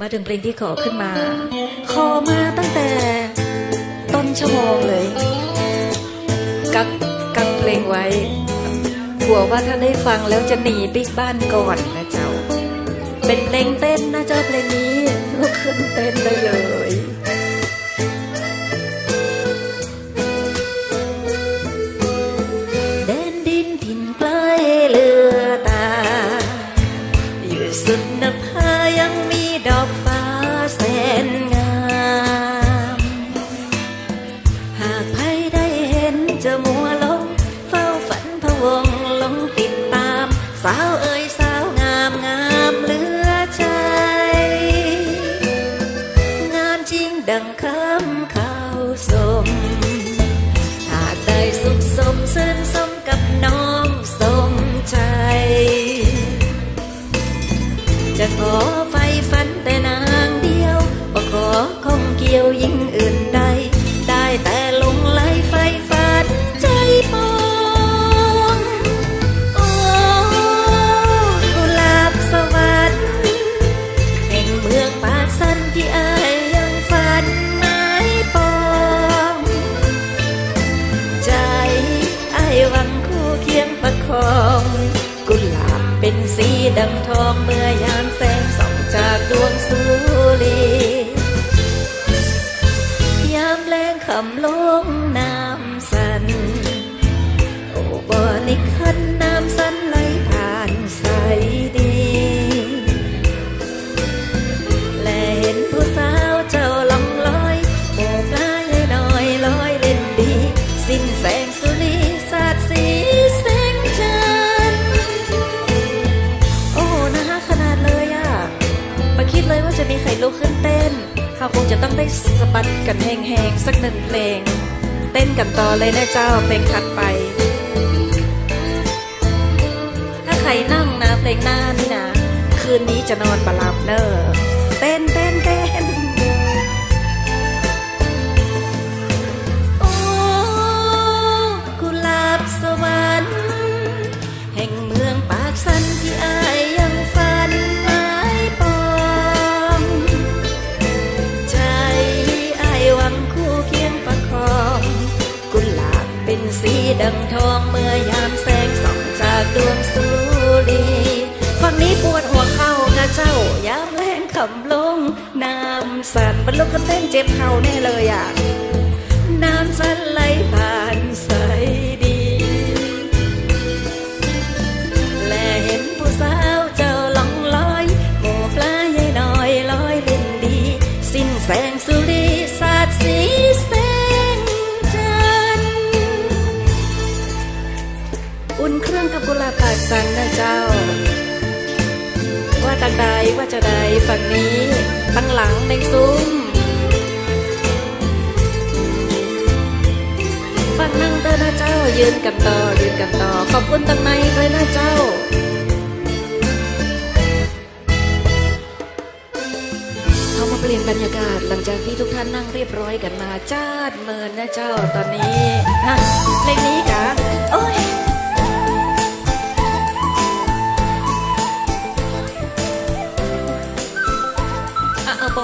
มาถึงเพลงที่ขอขึ้นมา ขอมาตั้งแต่ต้นชั่วโมงเลย กักกักเพลงไว้กลัวว่าถ้าได้ฟังแล้วจะหนีปิกบ้านก่อนนะเจ้า เป็นเพลงเต้นนะเจ้าเพลงนี้ลุกขึ้นเต้นได้เลยแดนดินถิ่นไกลเลือตา อยู่สุดนภ จำลง สะบัดกันแหงๆสักหนึ่งเพลง เต้นกันต่อเลยนะเจ้าเพลงถัดไป ถ้าใครนั่งนะเพลงหน้านี่นะ คืนนี้จะนอนบหลับเนอะำลงน้ำสั่นบรรลุกระเต้นเจ็บเข่าแน่เลยอะน้ำสั่นไหลผ่านใสดี และเห็นผู้สาวเจ้าล่องลอยโบปลาใหญ่น้อยลอยเล่นดี สิ้นแสงสุรีสาดสีแสงจันทร์อุ่นเครื่องกับกุหลาบปากสันนะเจ้า ตังใดว่าจะใดฝั่งนี้ตั้งหลังในซุ้มฟังนั่งเตอนะเจ้ายืนกันต่อยืนกันต่อขอบคุณตั้งในเลยนะเจ้าเขามาเปลี่ยนบรรยากาศหลังจากที่ทุกท่านนั่งเรียบร้อยกันมาจ้าดเมินนะเจ้าตอนนี้ฮะเพลงนี้กะโอ้ย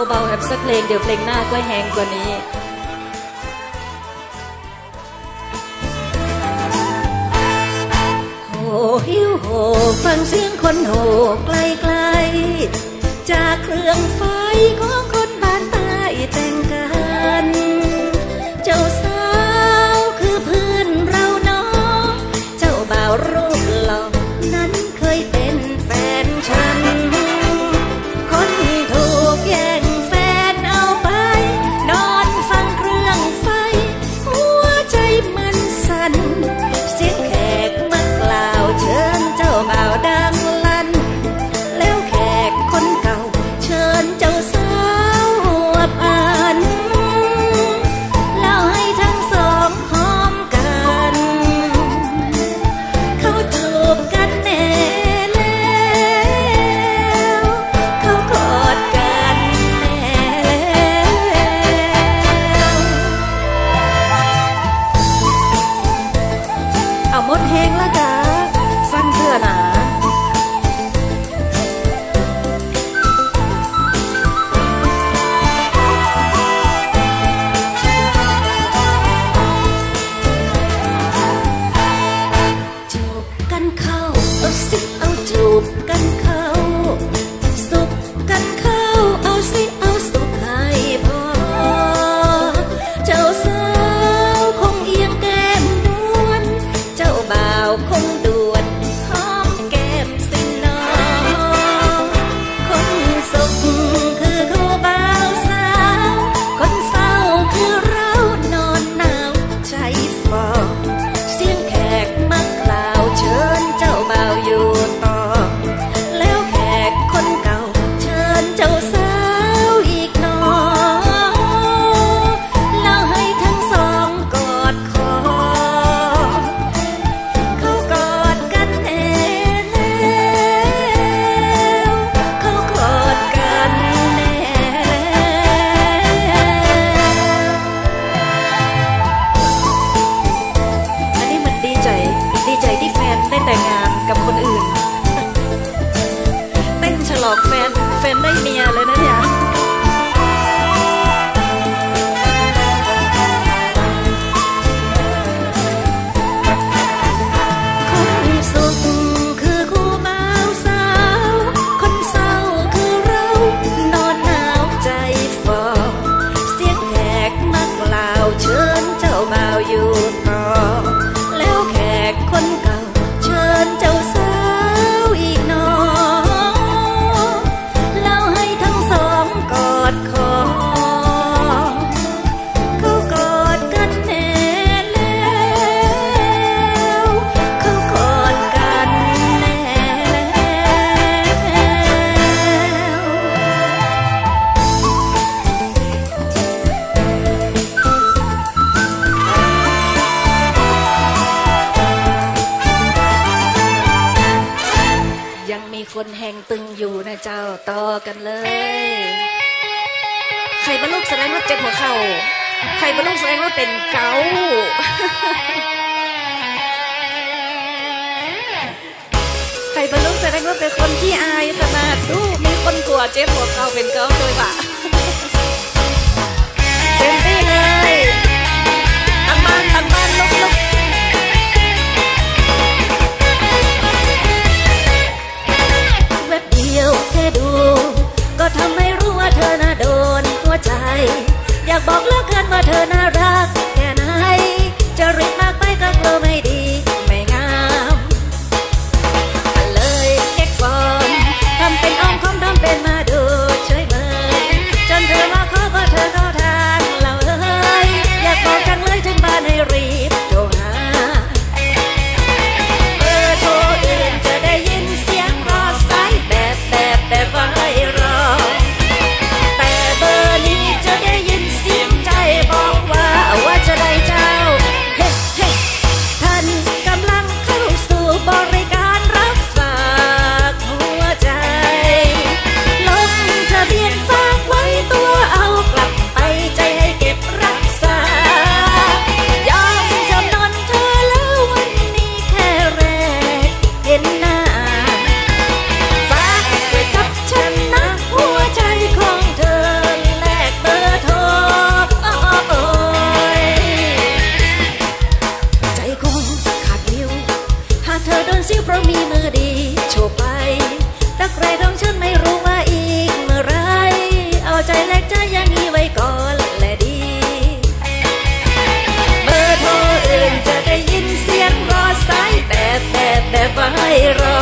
เบาๆแบบสักเพลงเดี๋ยวเพลงหน้าก็แหงกว่านี้โหหิวโหฟังเสียงคนโหไกลไกลๆจากเครื่องไฟของ ต่อกันเลย ใครบรรลุแสดงว่าเจ็บหัวเข่า ใครบรรลุแสดงว่าเป็นเกาใครบรรลุแสดงว่าเป็นคนที่อายขนาดดูมีคนกลัวเจ็บหัวเข่าเป็นเกาด้วยปะเต็มที่เลย ไปรอ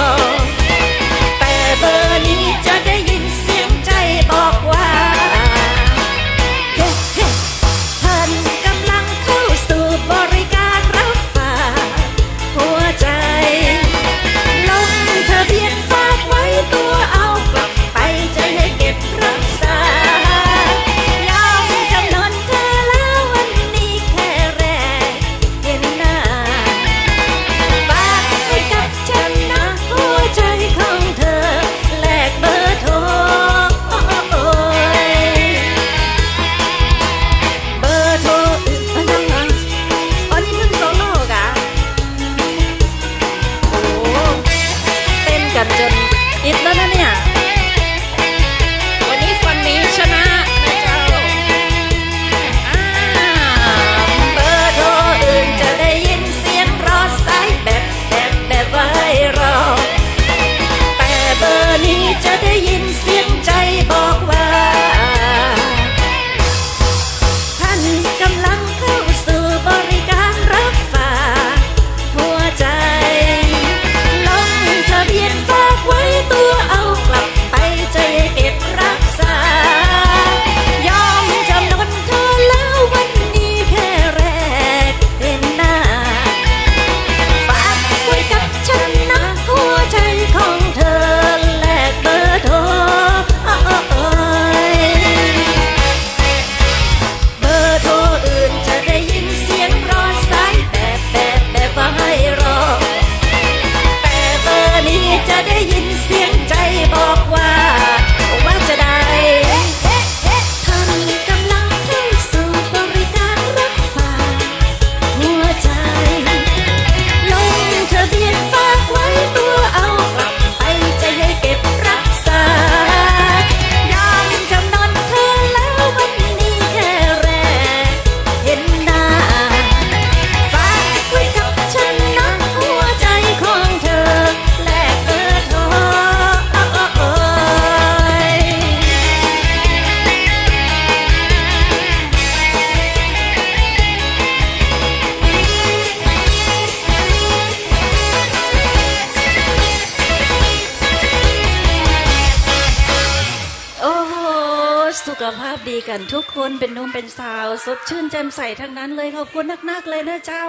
ทุกคนเป็นนุ่มเป็นสาวสดชื่นแจ่มใสทั้งนั้นเลยขอบคุณนักๆเลยนะเจ้า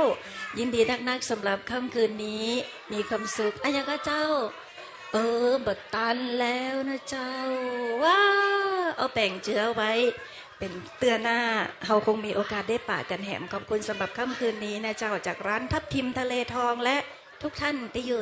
ยินดีนักๆสำหรับค่ำคืนนี้ มีความสุขอายังก็เจ้า เออบัดตันแล้วนะเจ้าว้าเอาแป่งเจือไว้ เป็นเตือนหน้าเราคงมีโอกาสได้ป่ากันแหมขอบคุณสำหรับค่ำคืนนี้นะเจ้าจากร้านทับทิมทะเลทองและทุกท่านที่อยู่